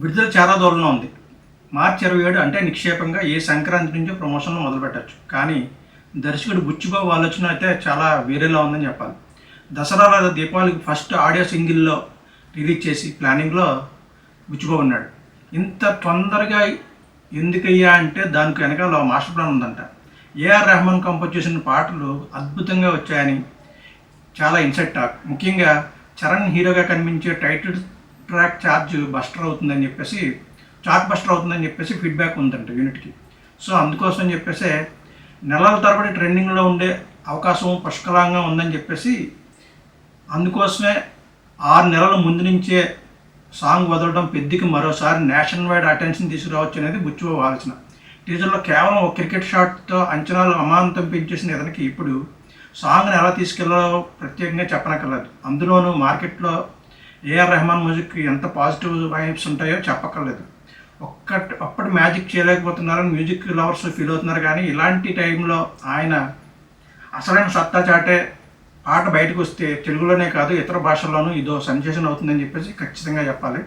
విడుదల చాలా దూరంలో ఉంది. మార్చి ఇరవై ఏడు అంటే నిక్షేపంగా ఏ సంక్రాంతి నుంచో ప్రమోషన్లు మొదలుపెట్టచ్చు. కానీ దర్శకుడు బుచ్చిబాబు ఆలోచన అయితే చాలా వేరేలా ఉందని చెప్పాలి. దసరా లేదా దీపావళికి ఫస్ట్ ఆడియో సింగిల్లో రిలీజ్ చేసి ప్లానింగ్లో బుచ్చిబాబు ఉన్నాడు. ఇంత తొందరగా ఎందుకయ్యా అంటే దానికి వెనకాల మాస్టర్ ప్లాన్ ఉందంట. ఏఆర్ రెహమాన్ కంపోజ్ చేసిన పాటలు అద్భుతంగా వచ్చాయని చాలా ఇన్సెట్ టాక్. ముఖ్యంగా చరణ్ హీరోగా కనిపించే టైటిల్ ట్రాక్ ఛార్జ్ బస్టర్ అవుతుందని చెప్పేసి చార్ట్ బస్టర్ అవుతుందని చెప్పేసి ఫీడ్బ్యాక్ ఉందంట యూనిట్కి. సో అందుకోసం చెప్పేసి నెలల తరబడి ట్రెండింగ్లో ఉండే అవకాశం పుష్కలంగా ఉందని చెప్పేసి అందుకోసమే ఆరు నెలల ముందు నుంచే సాంగ్ వదలడం పెద్దకి మరోసారి నేషనల్ వైడ్ అటెన్షన్ తీసుకురావచ్చు అనేది బుచ్చిబాబు ఆలోచన. టీజర్లో కేవలం ఒక క్రికెట్ షాట్తో అంచనాలు అమాంతం పెంచేసిన ఇతనికి ఇప్పుడు సాంగ్ని ఎలా తీసుకెళ్ళాలో ప్రత్యేకంగా చెప్పనక్కర్లేదు. అందులోనూ మార్కెట్లో ఏఆర్ రెహమాన్ మ్యూజిక్ ఎంత పాజిటివ్ వైబ్స్ ఉంటాయో చెప్పక్కర్లేదు. ఒక్క అప్పటి మ్యాజిక్ చేయలేకపోతున్నారని మ్యూజిక్ లవర్స్ ఫీల్ అవుతున్నారు కానీ ఇలాంటి టైంలో ఆయన అసలైన సత్తా చాటే పాట బయటకు వస్తే తెలుగులోనే కాదు ఇతర భాషల్లోనూ ఇదో సెన్సేషన్ అవుతుందని చెప్పేసి ఖచ్చితంగా చెప్పాలి.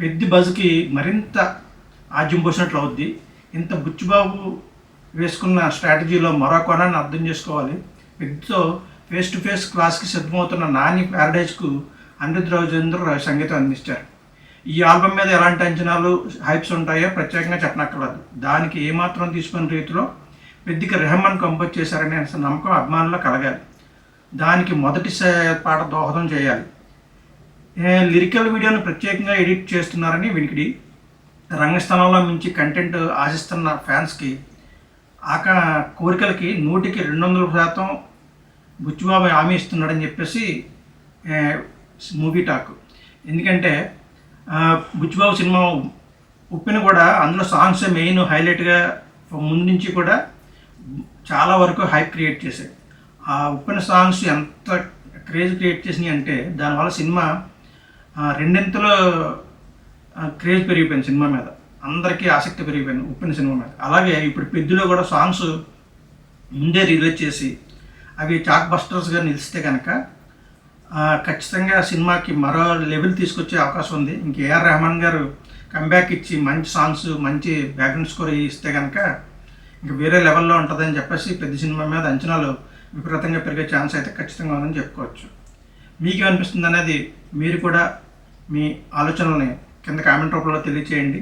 పెద్ద బజ్కి మరింత ఆజ్యం పోసినట్లు అవుద్ది. ఇంత బుచ్చిబాబు వేసుకున్న స్ట్రాటజీలో మరో కోణాన్ని అర్థం చేసుకోవాలి. పెద్దతో ఫేస్ టు ఫేస్ క్లాస్కి సిద్ధమవుతున్న నాని ప్యారడైజ్కు అనిరుద్ రాజేంద్ర సంగీతం అందించారు. ఈ ఆల్బమ్ మీద ఎలాంటి అంచనాలు హైప్స్ ఉంటాయో ప్రత్యేకంగా చెప్పనక్కర్లేదు. దానికి ఏమాత్రం తీసుకున్న రీతిలో పెద్దకి రెహమాన్ కంపోజ్ చేశారనే నమ్మకం అభిమానుల్లో కలగాలి. దానికి మొదటి పాట దోహదం చేయాలి. లిరికల్ వీడియోను ప్రత్యేకంగా ఎడిట్ చేస్తున్నారని వినికిడి. రంగస్థలంలో మించి కంటెంట్ ఆశిస్తున్న ఫ్యాన్స్కి ఆక కోరికలకి నూటికి రెండు వందల శాతం బుచ్చిబాబు హామీ ఇస్తున్నాడని చెప్పేసి మూవీ టాక్ ఎందుకంటే బుచ్చిబాబు సినిమా ఉప్పిన కూడా అందులో సాంగ్స్ మెయిన్ హైలైట్గా ముందు నుంచి కూడా చాలా వరకు హైప్ క్రియేట్ చేశాయి ఆ ఉప్పిన సాంగ్స్ ఎంత క్రేజ్ క్రియేట్ చేసినాయి అంటే దానివల్ల సినిమా రెండింతలో క్రేజ్ పెరిగిపోయింది సినిమా మీద. అందరికీ ఆసక్తి పెరిగిపోయింది ఉప్పిన సినిమా మీద. అలాగే ఇప్పుడు పెద్దులో కూడా సాంగ్స్ ముందే రిలీజ్ చేసి అవి చాక్ బస్టర్స్గా నిలిస్తే కనుక ఖచ్చితంగా సినిమాకి మరో లెవెల్ తీసుకొచ్చే అవకాశం ఉంది. ఇంక ఏఆర్ రెహమాన్ గారు కంబ్యాక్ ఇచ్చి మంచి సాంగ్స్ మంచి బ్యాక్గ్రౌండ్ స్కోర్ ఇస్తే కనుక ఇంక వేరే లెవెల్లో ఉంటుందని చెప్పేసి పెద్ద సినిమా మీద అంచనాలు విపరీతంగా పెరిగే ఛాన్స్ అయితే ఖచ్చితంగా ఉందని చెప్పుకోవచ్చు. మీకు అనిపిస్తుంది అనేది మీరు కూడా మీ ఆలోచనల్ని కింద కామెంట్ రూపంలో తెలియచేయండి.